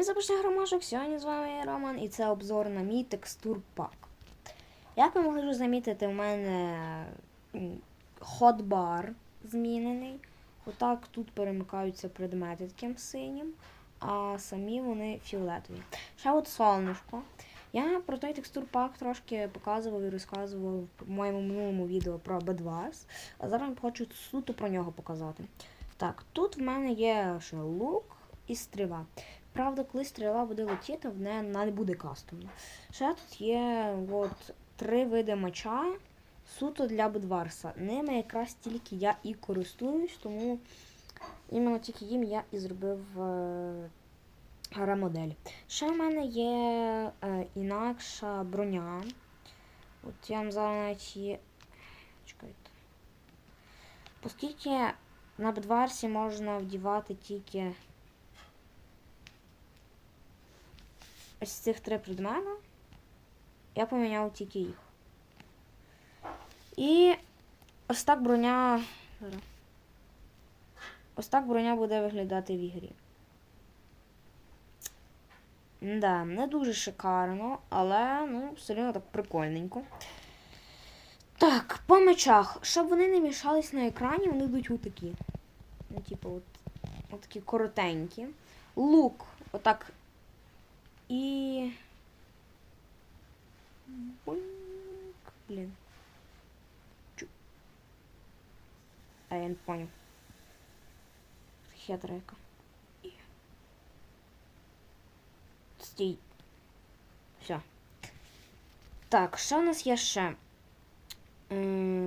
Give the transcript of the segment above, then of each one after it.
Всім запрошую громашок, сьогодні з вами я Роман і це обзор на мій текстур пак. Як ви могли вже замітити, у мене ходбар змінений. Отак тут перемикаються предмети таким синім, а самі вони фіолетові. Ще от сонечко. Я про той текстур пак трошки показував і розказував в моєму минулому відео про Bedwars, а зараз хочу суто про нього показати. Так, тут в мене є ще лук і стріла. Правда, коли стріла буде летіти, в неї не буде кастомна. Ще тут є от, три види меча суто для Бедварса. Ними якраз тільки я і користуюсь, тому іменно тільки їм я і зробив е, модель. Ще в мене є е, інакша броня. От я вам зараз навіть її. Чекайте. Оскільки на Бедварсі можна вдівати тільки ось цих три предмети. Я поміняв тільки їх. І ось так броня. Ось так броня буде виглядати в ігрі. Да, не дуже шикарно, але ну, все одно так прикольненько. Так, по мечах. Щоб вони не мішались на екрані, вони йдуть отакі. Ну, типу, от такі коротенькі. Лук, отак. І. Боньк. Блін. Чу. А я не понял. Хитра яка. І. Стій. Все. Так, що у нас є ще?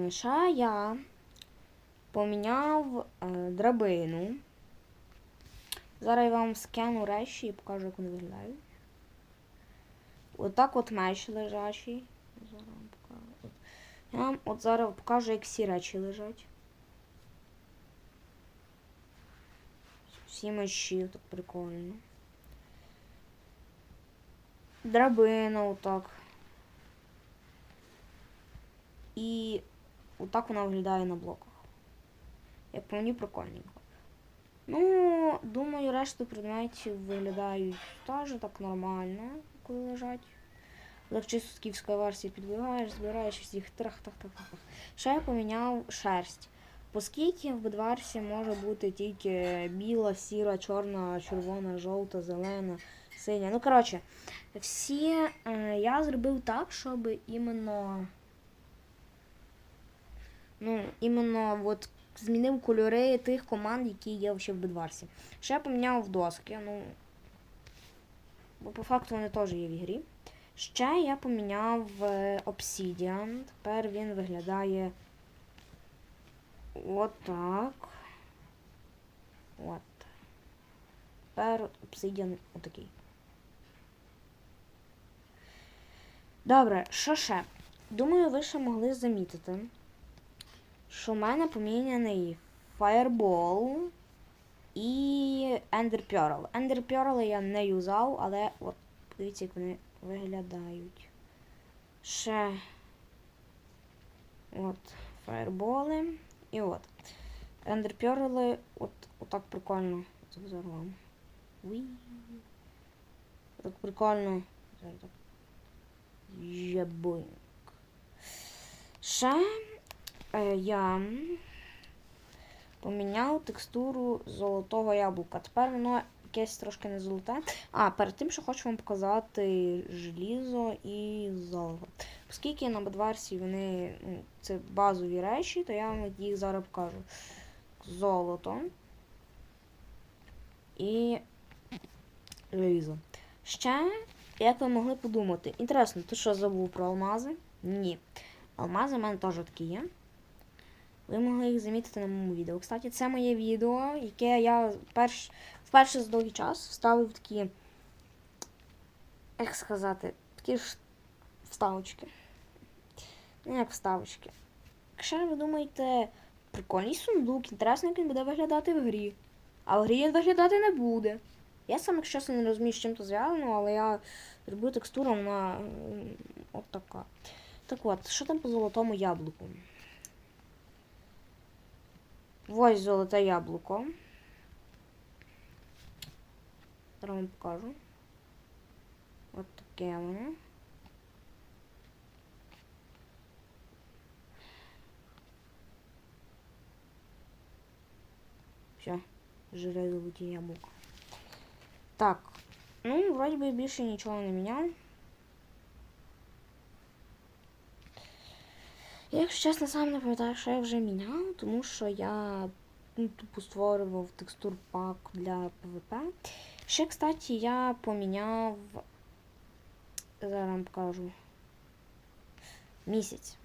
Ще я поміняв е, драбину. Зараз я вам скину речі і покажу, як вони виглядають. Отак от меч лежачий. Я вам от зараз покажу, як всі речі лежать. Всі мечі, так прикольно. Драбина отак. І отак вона виглядає на блоках. Як по мені прикольненько. Ну, думаю, решту предметів виглядають теж так нормально, коли лежать. З київської версії підбігаєш, збираєш всіх трах так так так Ще я поміняв шерсть. Оскільки в Бедварсі може бути тільки біла, сіра, чорна, червона, жовта, зелена, синя. Ну, коротше, всі е, я зробив так, щоб іменно. Ну, іменно от змінив кольори тих команд, які є ще в Бедварсі. Ще поміняв доски, ну. Бо по факту вони теж є в ігрі. Ще я поміняв е, Obsidian. Тепер він виглядає отак. От. Тепер Obsidian отакий. Добре, що ще? Думаю, ви ще могли замітити, що в мене поміняний Fireball і Ender Pearl. Ender Pearl я не юзав, але от подивіться, як вони виглядають. Ще от фаєрболи. І от. Ender Pearl от, отак прикольно. Зараз. Уі. Так прикольно. Ще е, я поміняв текстуру золотого яблука. Тепер воно якесь трошки не золоте. А, перед тим, що хочу вам показати желізо і золото. Оскільки на Бедварсі вони ну, це базові речі, то я вам їх зараз покажу. Золото і желізо. Ще, як ви могли подумати, інтересно, ти що забув про алмази? Ні. Алмази в мене теж такі є. Ви могли їх замітити на моєму відео. Кстати, це моє відео, яке я перш, вперше за довгий час вставив такі, як сказати, такі ж вставочки. Ну, як вставочки. Якщо ви думаєте, прикольний сундук, інтересно, як він буде виглядати в грі. А в грі він виглядати не буде. Я сам, якщо чесно, не розумію, з чим то зв'язано, але я роблю текстуру на от така. Так от, що там по золотому яблуку? Ось золоте яблуко. Зараз вам покажу. От таке воно. Все, жире золоті яблука. Так, ну, вроді би більше нічого не міняв. Я, Якщо чесно, сам не пам'ятаю, що я вже міняв, тому що я ну, тупо створював текстур пак для PvP. Ще, кстати, я поміняв. Зараз вам покажу. Місяць.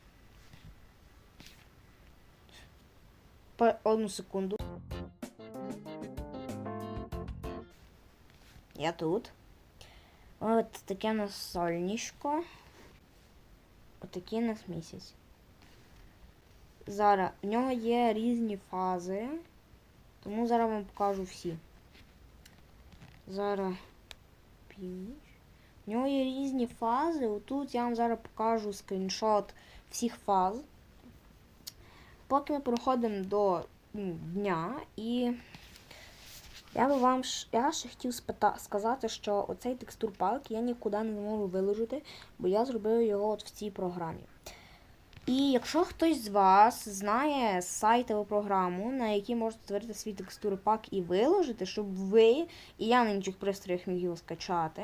По одну секунду. Я тут. От таке у нас сольнішко. Отакий у нас місяць. Зараз в нього є різні фази, тому зараз вам покажу всі. Зараз північ. В нього є різні фази. Отут я вам зараз покажу скріншот всіх фаз. Поки ми переходимо до дня і я би вам я ще хотів спита, сказати, що оцей текстур пак я нікуди не можу виложити, бо я зробив його от в цій програмі. І якщо хтось з вас знає сайтову програму, на якій можете створити свій текстур пак і виложити, щоб ви і я на інших пристроях міг його скачати,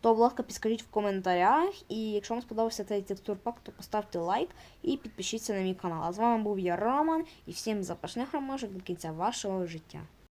то, будь ласка, підскажіть в коментарях. І якщо вам сподобався цей текстур пак, то поставте лайк і підпишіться на мій канал. А з вами був я Роман і всім запашних ромашок до кінця вашого життя.